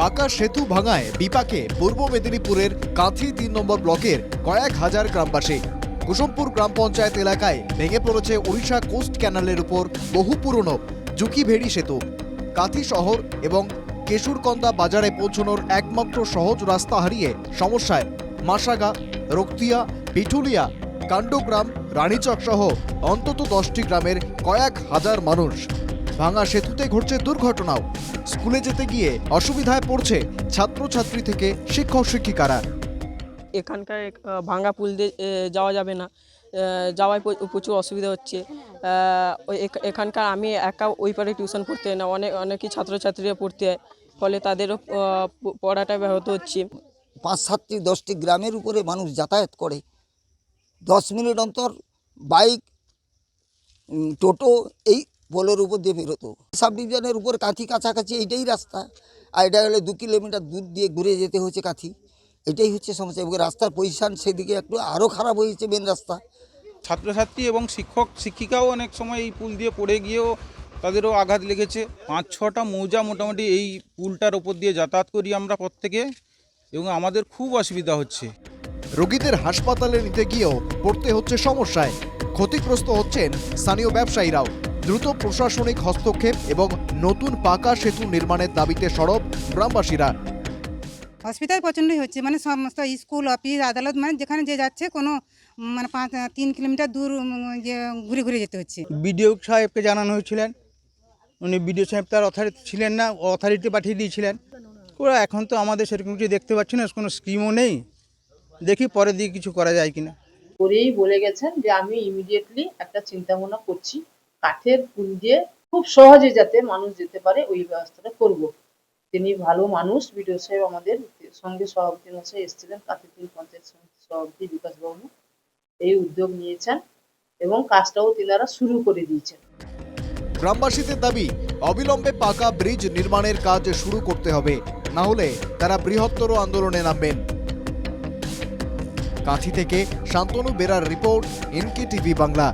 পাকা সেতু ভাঙায় বিপাকে পূর্ব মেদিনীপুরের কাঁথি তিন নম্বর ব্লকের কয়েক হাজার গ্রামবাসী। কুসুমপুর গ্রাম পঞ্চায়েত এলাকায় ভেঙে পড়েছে ওড়িশা কোস্ট ক্যানালের উপর বহু পুরনো জুকিভেড়ি সেতু। কাঁথি শহর এবং কেশুরকন্দা বাজারে পৌঁছানোর একমাত্র সহজ রাস্তা হারিয়ে সমস্যায় মাসাগা রক্তিয়া, পিঠুলিয়া, কাণ্ডগ্রাম রানীচক সহ অন্তত দশটি গ্রামের কয়েক হাজার মানুষ। ভাঙা সেতুতে ঘটছে দুর্ঘটনাও। স্কুলে যেতে গিয়ে অসুবিধায় পড়ছে ছাত্রছাত্রী থেকে শিক্ষক শিক্ষিকারা। এখানকার ভাঙা পুল দিয়ে যাওয়া যাবে না। যাওয়ায় প্রচুর অসুবিধা হচ্ছে। ওই এখ- এখানকার আমি একা ওই পারে টিউশন পড়তে হয় না। অনেক অনেকই ছাত্রছাত্রীরা পড়তে হয় ফলে তাদেরও পড়াটা ব্যাহত হচ্ছে। পাঁচ সাতটি দশটি গ্রামের উপরে মানুষ যাতায়াত করে। দশ মিনিট অন্তর বাইক টোটো এই পোলের উপর দিয়ে বেরোতো। সাব ডিভিশনের উপর কাঁথি কাছাকাছি এইটাই রাস্তা। আর এটা হলে দু কিলোমিটার দূর দিয়ে ঘুরে যেতে হচ্ছে কাঁথি। এটাই হচ্ছে সমস্যা। এবং রাস্তার পজিশান সেদিকে একটু আরও খারাপ হয়েছে মেন রাস্তা। ছাত্রছাত্রী এবং শিক্ষক শিক্ষিকাও অনেক সময় এই পুল দিয়ে পড়ে গিয়েও তাদেরও আঘাত লেগেছে। পাঁচ ছটা মৌজা মোটামুটি এই পুলটার ওপর দিয়ে যাতায়াত করি আমরা প্রত্যেকে। এবং আমাদের খুব অসুবিধা হচ্ছে। রোগীদের হাসপাতালে নিতে গিয়েও পড়তে হচ্ছে সমস্যায়। ক্ষতিগ্রস্ত হচ্ছেন স্থানীয় ব্যবসায়ীরাও। দ্রুত প্রশাসনিক হস্তক্ষেপ এবং নতুন পাকা সেতু নির্মাণের দাবিতে সরব গ্রামবাসীরা। অসুবিধা প্রচণ্ডই হচ্ছে মানে সমস্ত স্কুল অফিস আদালত মানে যেখানে যে যাচ্ছে কোনো মানে পাঁচ তিন কিলোমিটার দূর যে ঘুরে ঘুরে যেতে হচ্ছে। বিডিও সাহেবকে জানানো হয়েছিলেন। উনি বিডিও সাহেব তার অথরিটি ছিলেন না অথরিটি পাঠিয়ে দিয়েছিলেন। ওরা এখন তো আমাদের সেরকম কিছু দেখতে পাচ্ছি না কোনো স্কিমও নেই। দেখি পরে দিয়ে কিছু করা যায় কিনা। করেই বলে গেছেন যে আমি ইমিডিয়েটলি একটা চিন্তা ভাবনা করছি। কাঠের দিয়ে খুব সহজে যাতে মানুষ যেতে পারে, ওই ব্যবস্থাটা করব। তিনি ভালো মানুষ, বিডিও সাহেব আমাদের সঙ্গে সভাপতি মশাই এসেছিলেন কাতিপুর পঞ্চায়েত সভাপতি বিকাশ বাবু। এই উদ্যোগ নিয়েছেন এবং কাজটাও তিনারা শুরু করে দিয়েছেন। গ্রামবাসীদের দাবি, অবিলম্বে পাকা ব্রিজ নির্মাণের কাজ শুরু করতে হবে, না হলে তারা বৃহত্তর আন্দোলনে নামবেন। কাঁথি থেকে Shantanu বেরার report N K TV Bangla.